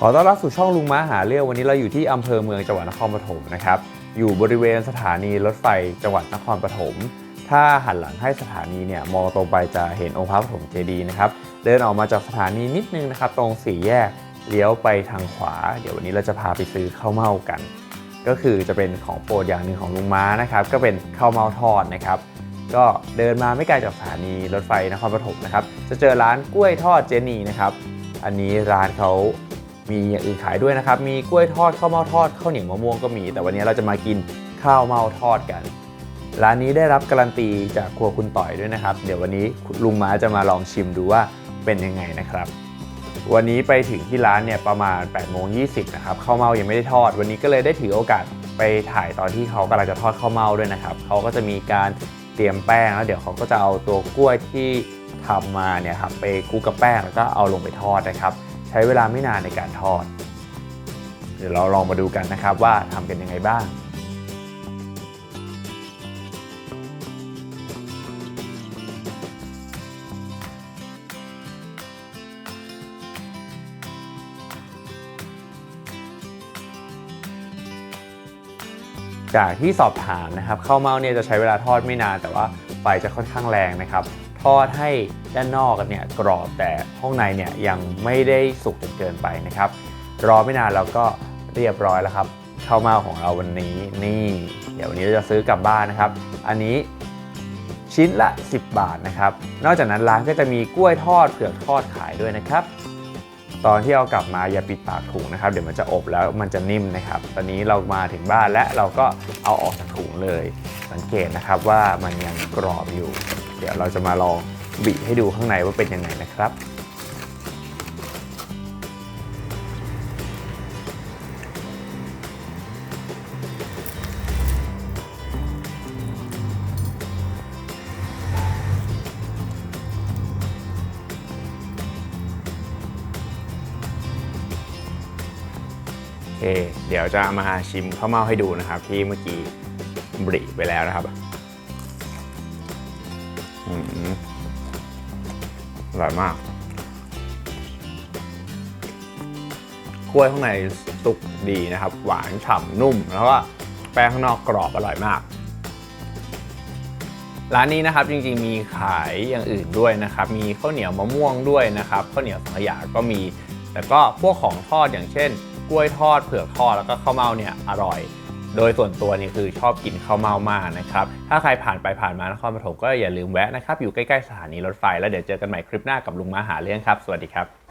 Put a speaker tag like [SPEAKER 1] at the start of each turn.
[SPEAKER 1] ขอต้อนรับสู่ช่องลุงม้าหาเรื่องวันนี้เราอยู่ที่อำเภอเมืองจังหวัดนครปฐมนะครับ อยู่บริเวณสถานีรถไฟจังหวัดนครปฐม ถ้าหันหลังให้สถานีเนี่ยมองตรงไปจะเห็นองค์พระปฐมเจดีย์นะครับ เดินออกมาจากสถานีนิดนึงนะครับ ตรงสี่แยกเลี้ยวไปทางขวา เดี๋ยววันนี้เราจะพาไปซื้อข้าวเม่ากัน ก็คือจะเป็นของโปรดอย่างหนึ่งของลุงม้านะครับ ก็เป็นข้าวเม่าทอดนะครับ ก็เดินมาไม่ไกลจากสถานีรถไฟนครปฐมนะครับ จะเจอร้านกล้วยทอดเจนีนะครับ อันนี้ร้านเขา มีอย่างอื่นขายด้วยนะครับ มีกล้วยทอดข้าวเม่าทอดข้าวเหนียวมะม่วงก็มี แต่วันนี้เราจะมากินข้าวเม่าทอดกัน ร้านนี้ได้รับการันตีจากครัวคุณต่อยด้วยนะครับ เดี๋ยววันนี้ลุงม้าจะมาลองชิมดูว่าเป็นยังไงนะครับ วันนี้ไปถึงที่ร้านเนี่ยประมาณ8โมง20นะครับข้าวเม่ายังไม่ได้ทอด วันนี้ก็เลยได้ถือโอกาสไปถ่ายตอนที่เขากำลังจะทอดข้าวเม่าด้วยนะครับเขาก็จะมีการเตรียมแป้งแล้วเดี๋ยวเขาก็จะเอาตัวกล้วยที่ทำมาเนี่ยครับไปคลุกกับแป้งแล้วก็เอาลงไปทอดนะครับ ช้เวลาไม่นานในการทอด เดี๋ยวเราลองมาดูกันนะครับว่าทำกันยังไงบ้างจากที่สอบถามนะครับข้าวเม่าเนี่ยจะใช้เวลาทอดไม่นานแต่ว่าไฟจะค่อนข้างแรงนะครับ ทอดให้ด้านนอกกันเนี่ยกรอบแต่ห้องในเนี่ยยังไม่ได้สุกจนเกินไปนะครับ รอไม่นานเราก็เรียบร้อยแล้วครับข้าวเมาของเราวันนี้นี่ เดี๋ยววันนี้เราจะซื้อกลับบ้านนะครับ อันนี้ชิ้นละ 10 บาทนะครับ นอกจากนั้นร้านก็จะมีกล้วยทอดเผือกทอดขายด้วยนะครับ ตอนที่เอากลับมาอย่าปิดปากถุงนะครับ เดี๋ยวมันจะอบแล้วมันจะนิ่มนะครับ ตอนนี้เรามาถึงบ้านและเราก็เอาออกจากถุงเลย สังเกตนะครับว่ามันยังกรอบอยู่ ดี๋ยวเราจะมาลองบิให้ดูข้างในว่าเป็นยังไงนะครับเคเดี๋ยวจะมาชิมข้าวเม่าให้ดูนะครับ ที่เมื่อกี้บริไปแล้วนะครับ อร่อยมากกล้วยข้างในสุกดีนะครับ หวานฉ่ำนุ่ม แล้วก็แป้งข้างนอกกรอบอร่อยมาก ร้านนี้นะครับจริงๆมีขายอย่างอื่นด้วยนะครับ มีข้าวเหนียวมะม่วงด้วยนะครับข้าวเหนียวสังขยาก็มีแล้วก็พวกของทอดอย่างเช่น กล้วยทอดเผือกทอดแล้วก็ข้าวเม่าเนี่ยอร่อย โดยส่วนตัวนี่คือชอบกินข้าวเม่ามากนะครับ ถ้าใครผ่านไปผ่านมานครปฐมก็อย่าลืมแวะนะครับ อยู่ใกล้ๆสถานีรถไฟ แล้วเดี๋ยวเจอกันใหม่คลิปหน้ากับลุงมาหาเรื่องครับ สวัสดีครับ